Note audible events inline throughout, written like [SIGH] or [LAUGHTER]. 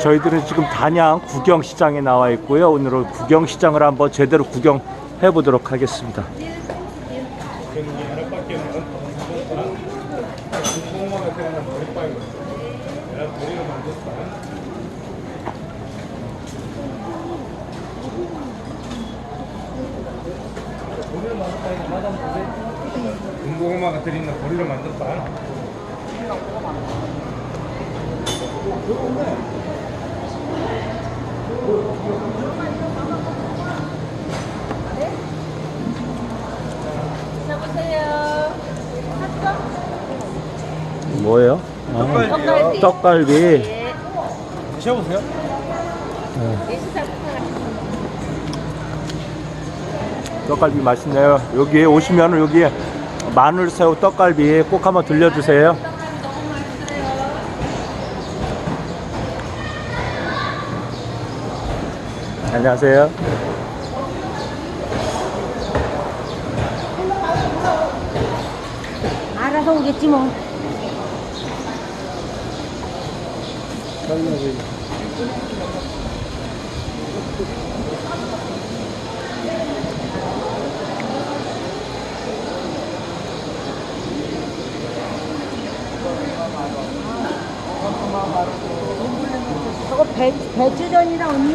저희들은 지금 단양 구경시장에 나와 있고요. 오늘은 구경시장을 한번 제대로 구경해 보도록 하겠습니다. 군고구마가 들어있는 보리로 만들었다. 여보세요. 뭐예요? 아, 떡갈비. 떡갈비. 예. 드셔보세요. 떡갈비 맛있네요. 여기 오시면 여기 마늘새우 떡갈비 꼭 한번 들려주세요. 안녕하세요. 알아서 오겠지 뭐. 저거 배, 배추전이랑 언니.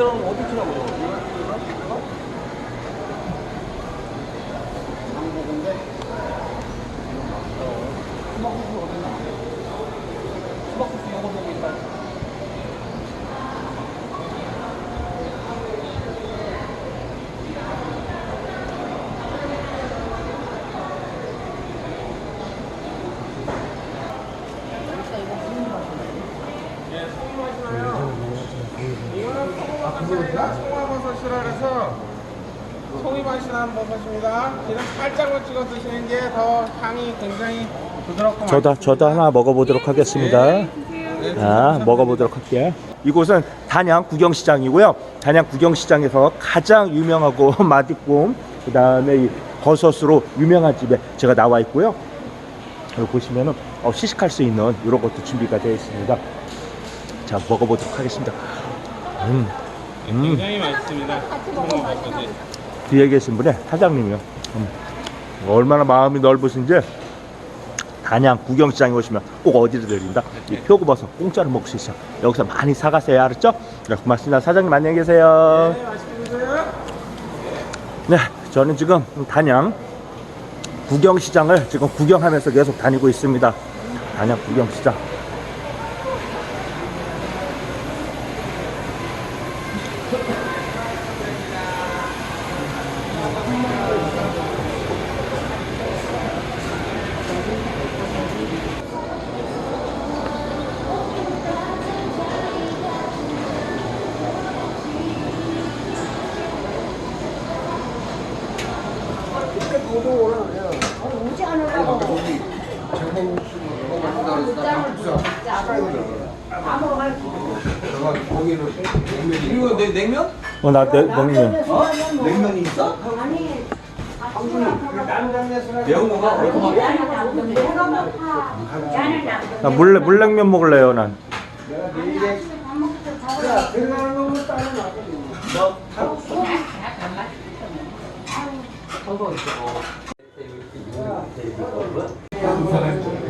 요, 맞지? 송화버섯이라 그래서 나는 버섯입니다. 기름 살짝만 찍어 드시는 게 더 향이 굉장히 부드럽고 저도 저도 하나 먹어보도록 하겠습니다. 아, 먹어보도록 할게요. 이곳은 단양 구경시장이고요. 단양 구경시장에서 가장 유명하고 [LAUGHS] 맛있고 그 다음에 이 버섯으로 유명한 집에 제가 나와 있고요. 여기 보시면은 어, 시식할 수 있는 이런 것도 준비가 되어 있습니다. 자 먹어보도록 하겠습니다. 음, 음. 굉장히 맛있습니다. 송화버섯이. 뒤에 계신 분의 사장님이요. 음, 얼마나 마음이 넓으신지 단양 구경시장에 오시면 꼭 어디를 드립니다. 이 표고버섯 공짜로 먹을 수 있어요. 여기서 많이 사가세요. 알았죠? 네, 고맙습니다. 사장님 안녕히 계세요. 네, 저는 지금 단양 구경시장을 지금 구경하면서 계속 다니고 있습니다. 단양 구경시장. 이거 내 냉면? 어, 나 내, 냉면. 냉면이 있어? 아니, 매운 거가? 얼마나? 나 물, 물냉면 먹을래요, 난. 진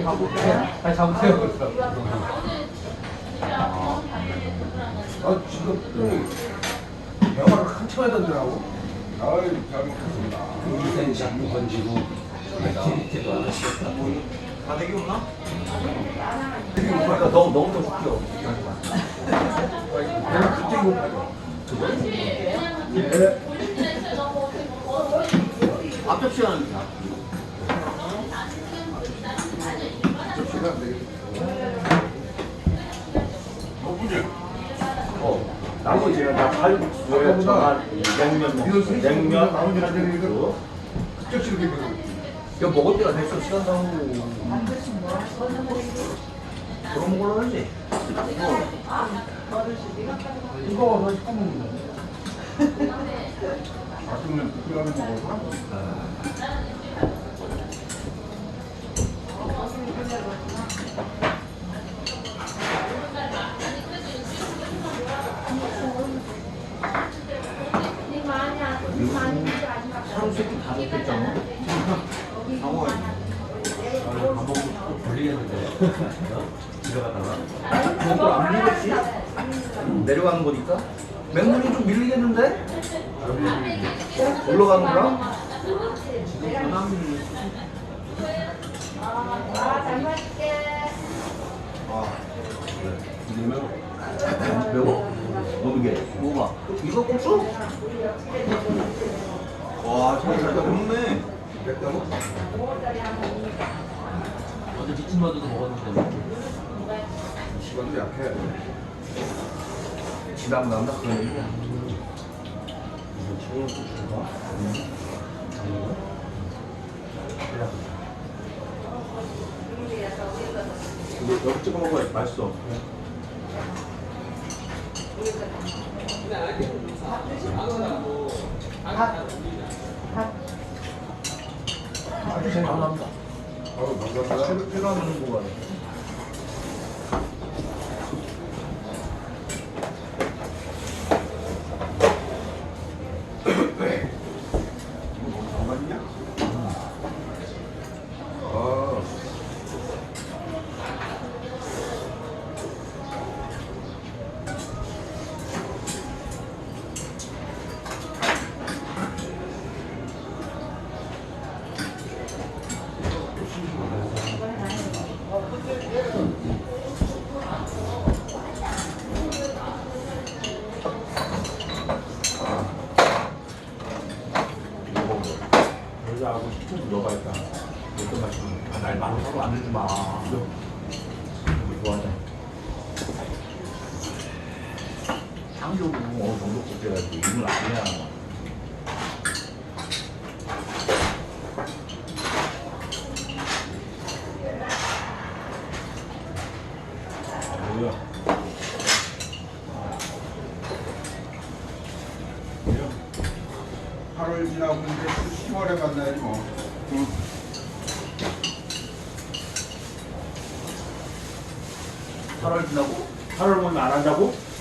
이거? 다시 잡으세요. 아 지금 영화를 한참 해던더라고. 아이 잘 먹겠습니다. 다 되게 없나? 그러니까 너무 너무 더 줄게요. 내가 갑자기 못 가져. 앞접 시간은 접시가 안 되겠다. 어, 나머지는 다 칼국수에 정한 냉면 먹고 냉면 나머지 그쪽 시로 되거든. 이거 먹을 때가 됐어 시간 당고. 그런 걸로 하지. 이거 너 시켜 먹는 거. 맛있는 거 먹어. 사람 새끼 다 먹겠잖아. 상호야. 밥 먹고 또 걸리겠는데. 집에 가다가. 그걸 안 밀겠지? 내려가는 거니까. 맹물이 좀 밀리겠는데? 올라가는 거랑? 지금 전화미 매워? 어느 게? 뭐가? 이거 꼼수? 와, 진짜 잘 먹네. 어제 미친마드도 먹었는데. 시간도 약해. 지나면 난다 그런 얘기야. 이거 여기 찍어 먹어야 맛있어. 아주 잘 감사합니다. 아우 감사합니다. 새로 새로 하는 거 같아. 맞냐? 아. 여자하고 식초 넣어봐야겠다. 어떤 맛이면 아, 날 많은 사람 안 해주지 마. 좋아하잖아. 상적으로 정도 꼽혀야지. 이건 아니야. 그래요? 8월 지나고 이제 10월에 만나야지 뭐. 응. 팔월 지나고 8월 보면 안 한다고?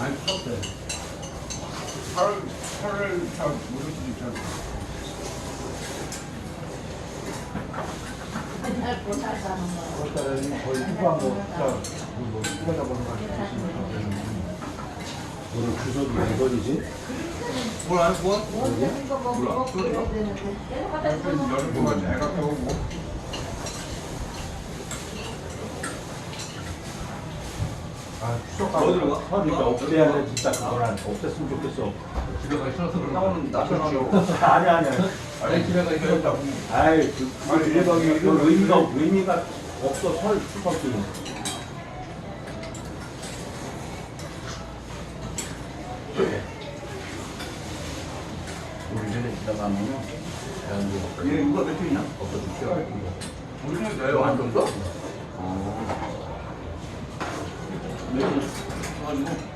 아니 추웠대. 8월 8월 잘 모를 수도 있잖아. 그러니까 거뭐 휴가 잡아서 오늘 주소도 몇 번이지? 뭘 안, 뭐? 몰라. 여름. 아, 추석 어디로 가? 그러니까 없애야 돼 진짜 그거는 없앴으면 좋겠어. 집에 가기 싫어서 그런가? 나오는 나서나고. 아니 아니. 아니 집에 가기 싫었다고. 아이 그 아니, 그거 일박이 그 이거 의미가 의미가 없어 설 추석이. 우리 전에 있다가 대한민국 얘 누가 몇주 있냐? 없어 죽여. 우리는 내가 안 줬어? 시간에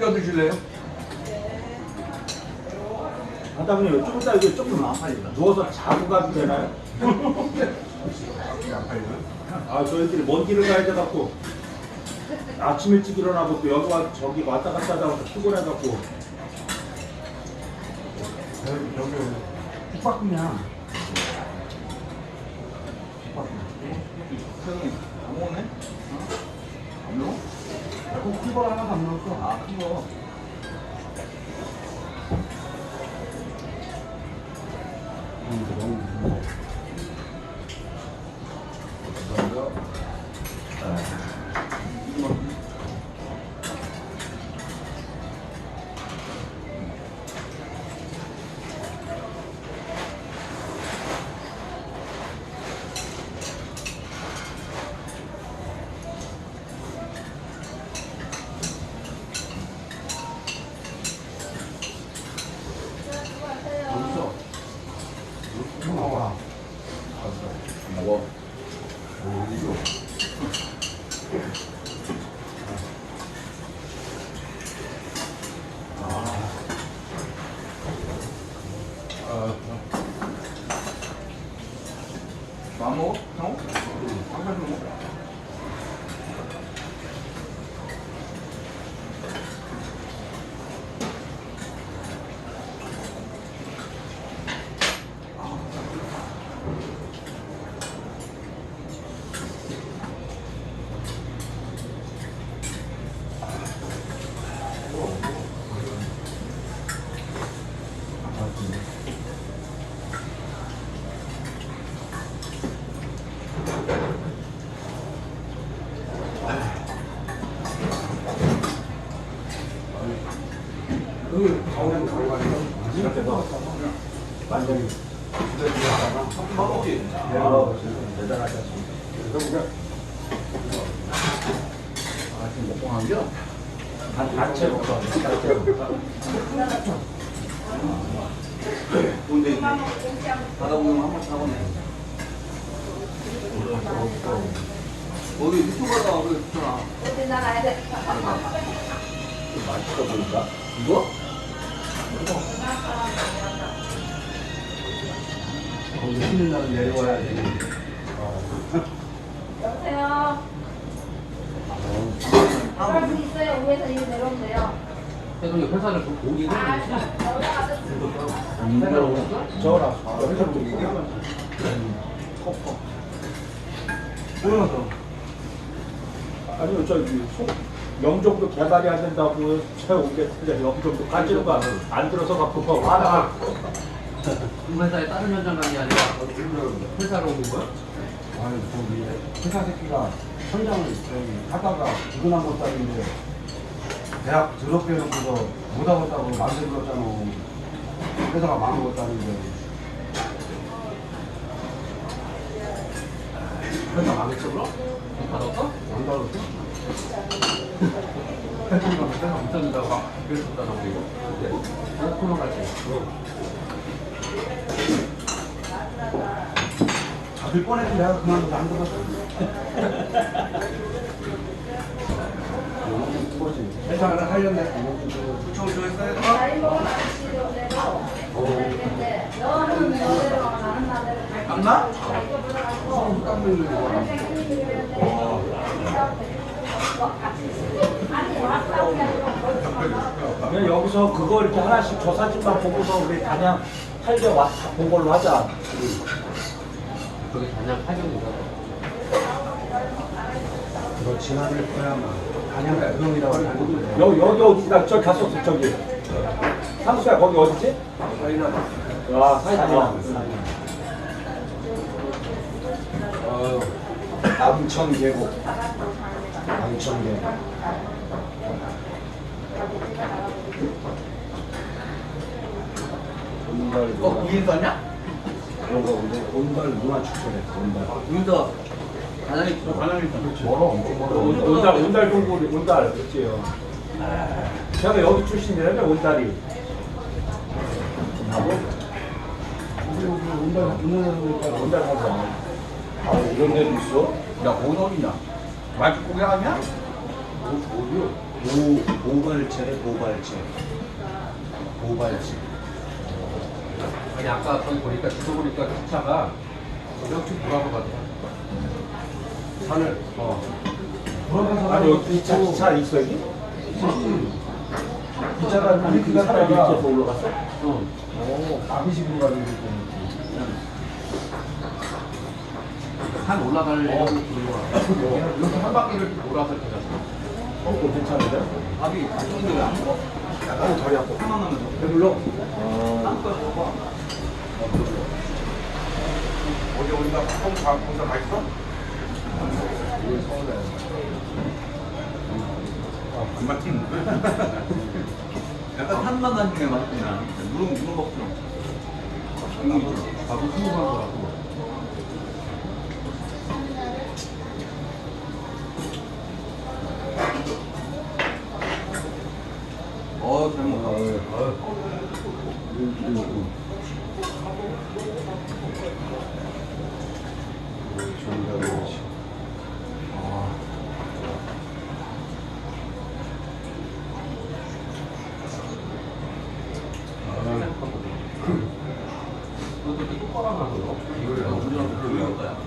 넣어주실래요? 하다 보니 조금 이따 이거 조금 누워서 자고 가도 되나요? [LAUGHS] 아 저희들이 먼 길을 가야 돼 갖고 아침 일찍 일어나고 또 여기 와 저기 왔다 갔다 하다가 또 피곤해 갖고 세상에 안 먹네? 안 먹어? 큰거 하나도 안 먹었어. 아, 큰 거. 먹어. 안 먹어? 형? 한살 먹어? 완전히 먹었지? 아, 대단하다. 아, 지금 먹고 한 겨? 단 단체 먹어. 단체 먹어. 근데 가다 보면 한번 사고네. 어디 이쪽 가다 그 있잖아. 맛있어 보인다. 이거? 거기 쉬는 날은 내려와야 돼. 여보세요. 사람 있어요. 위에서 이리 내려오면 돼요. 그래서 회사를 오긴 아, 했는데. 올라가서 저라. 보여서. 아니요 저기 소, 명종도 개발이 안 된다고 제 오겠는데 명종도 가지는 거안 들어서 갖고 와라. 그 회사에 다른 현장 간게 아니라 회사로 온 거야? 아니, 거기 회사 새끼가 현장을 저기 하다가 두근한 것도 아닌데 대학 더럽게 해놓고서 못하겠다고 만들었잖아. 회사가 망한 것도 아닌데. 회사 망했어 그럼? 받았어? 안 받았어? 회사가 회사 못한다고 그랬었다고 이거? 네? 갈 때. 잡힐 뻔했는데 내가 그만둬서 안 좋아했어 나대로 갈 거야. 맞나? 자기가 불러가지고 선생님이 그랬는데 아니 왔다고 해도 그냥 여기서 그거 이렇게 하나씩 저 사진만 보고서 우리 단양 팔려 왔본 걸로 하자. 너 지나갈 거야, 아 마. 단양 대동이라고 하는데. 여기 여기 어디다 저기 갔었어 저기. 상수야 거기 어디지? 와 사이다. 남천 계곡. 남천 계곡. 온달 어, 구인 썼냐? 그런 거 근데 온달 문화 축제랬어. 온달. 구 인서 가장이 가장이 있어. 멀어 엄청 멀어. 온- 온달 온달 동굴이 온달 그치요. 제가 여기 출신이라면 온달이. 그리고 그 온달 문화니까 온달 가자. 아 이런 데도 있어? 야, 어디냐? 말주 고개 아니야? 보 보발체래 보발체. 보발체. 아니 아까 거기 보니까 지도 보니까 기차가 이렇게 돌아가거든. 산을 어. 돌아가서 아니 여기 기차 기차 있어 여기? 기차가 아니 그 사람이 이렇게 올라갔어? 어. 나비식으로 가는 게 산 올라가려고 들어가. 이렇게 한 바퀴를 돌아서 이렇게 갔어. 어 그거 괜찮은데? 밥이 맛있는데 왜안 먹어? 어 다리 아파. 하나만 하면 배불러? 딴거 먹어. 어제 우리가 콩 다, 공사 다 있어? 안 맞힌 약간 산만 난 중에 맛있구나. 무릉, 무릉 먹구나. 나도 스무 간 거라고. 어, 잘 먹다. 그것도 똑바로 나서 이걸 운전을 그럴 거야.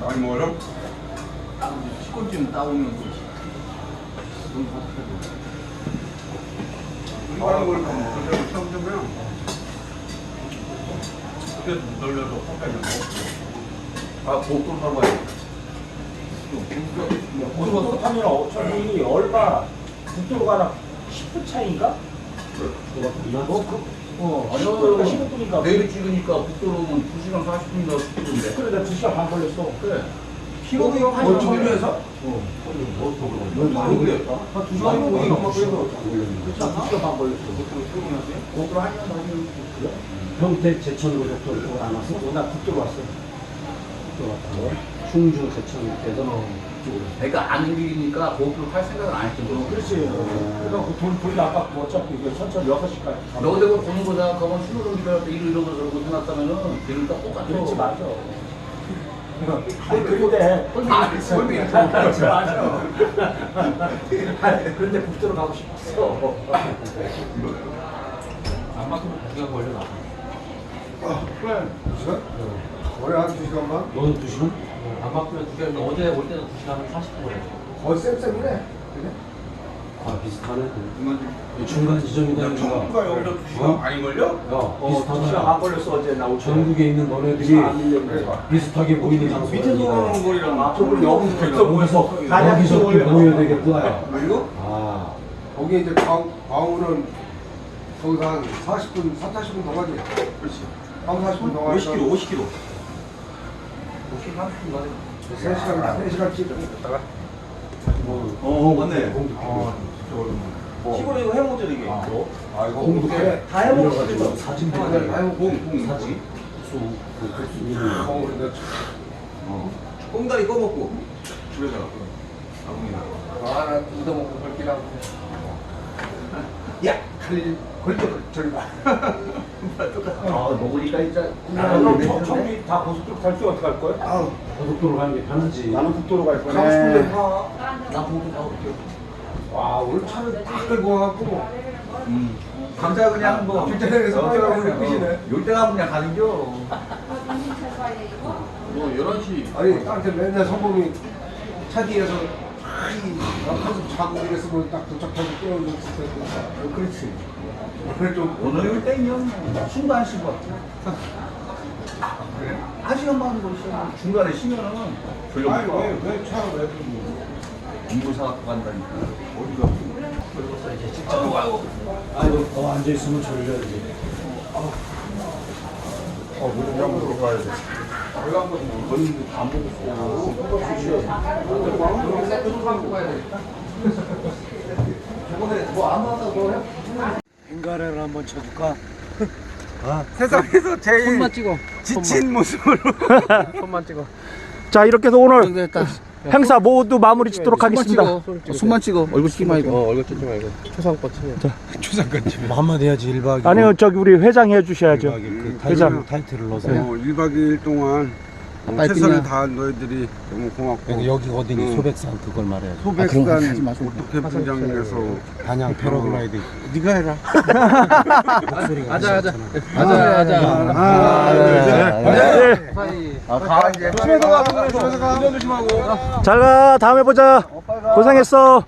많이 먹어요? 따오면 돈 이거는 걸 그대로 처음 주면 그때 돈 돌려서 콩까지 먹고 아 사고 와야 고속도로 타면 어차피 얼마 국도로 가나 10분 차이인가? 뭐 그, 어, 아니요. 10분인가 15분인가? 내일 찍으니까 국도로는 2시간 40분인가 찍는데 그래 나 2시간 반 걸렸어. 그래. 피로기 뭐한 좀- 정도에서? 넌 많이 그랬다. 한 2시간 많이 정도 걸렸어. 나 2시간 반 걸렸어. 국도로 한 시간 반이면 평택 제천 고속도로 쪽안 왔어? 나 국도로 왔어. 또 왔다. 충주 제천 대전어 쪽으로. 내가 아는 길이니까 고속도로 탈 생각은 안 했던 거야. 그렇지. 그러니까 그돈 돈이 아깝고 어차피 이게 천천히 6시까지. 너 근데 그거 보는 거 생각하면 신호등 기다릴 때 이러 이러고 저러고 생각하면은 길을 다 똑같아. 그렇지 맞아. 아니 그런데 아, 그치. 그렇지 맞아. 아니, 그런데 국도로 가고 싶었어. 안 막히면 두 시간 걸려나. 그래. 원래 한 2시간만? 너는 2시간? 안 막히면 두 시간. 어제 올 때는 두 시간 40분 걸렸어. 거의 쌤쌤이네. 아 비슷하네. 이건 중간 지점이다 야, 여기가. 청구가 여기서 2시간 많이 걸려? 야 어, 2시간 비슷하다. 반 걸렸어 어제 나. 전국에 있는 너네들이 안 밀렸네. 비슷하게 보이는 장소가 밑에서 거리랑 앞쪽으로 여기서 모여서 여기서 모여야 되겠다. 그리고 아 거기 이제 광, 광우는 거기서 한 40분, 4, 40분 더 가지. 그렇지. 광 40분 더 가니까 50km, 50km. 50, 30분 가네. 세 시간 세 시간 찍 어. 어 맞네. 아 진짜 어렵네. 시골에 이거 해먹죠 이게. 아 이거 공도 꽤. 다 해먹었어. 사진 아, 네. 아이고 공공 사지 어 근데 꽁다리 꺼먹고 줄여서 아궁이나. 아나 얻어먹고 걸기라고 야! 칼리 걸려 저리 봐 [LAUGHS] 아 먹으니까 진짜. 나는 청- 청주 다 고속도로 탈때 어떻게 할 거야? 아 고속도로 가는 게 편하지. 나는 국도로 갈 거네. 가고 싶은데 가. 나 보고 가볼게 와 오늘 차를 딱 끌고 와갖고 감자 그냥 뭐 주차장에서 어, 빨리 그냥 끝이네. 요 때가 그냥 가는겨 뭐 11시 아니 나한테 맨날 성범이 차 뒤에서 아이 나 항상 자고 이랬으면 딱 도착하고 깨워줬을 텐데. 그렇지 좀 오늘 땡이요 숨도 안 쉬고 왔지 한 시간 반도 쉬어 중간에 쉬면은 졸려 아니 먹고 왜왜 차를 왜 끌고? 공부 사갖고 간다니까. 어디가? 아이고 더 앉아 있으면 졸려야지. 어 물을 한번 들어가야 돼. 저번에 뭐안 받아서 뭐 해? 인가래를 한번 쳐줄까? [LAUGHS] 세상에서 제일 손만 찍어 지친 모습으로. [LAUGHS] 손만 찍어 자 이렇게 해서 오늘 됐다 행사 모두 마무리 짓도록 하겠습니다. 손만 찍어 얼굴 찍지 말고 어 얼굴 찍지 말고 초상권 찍어 뭐 한마디 해야지 1박 2일. 아니요 저기 우리 회장 해주셔야죠. 그 회장. 타이틀, 타이틀을 넣어서. 어 1박 2일 동안 최선을. 다한 너희들이 너무 고맙고 여기, 여기 어디니? 응. 소백산 그걸 말해. 소백산 오토캠프장에서 단양 패러글라이딩. 네가 해라 목소리가 하자 하자. 하자 하자 하나 네. 사이 가 이제 조심해서 가 조심해서 가 운전 조심하고 잘 가. 다음에 보자. 고생했어.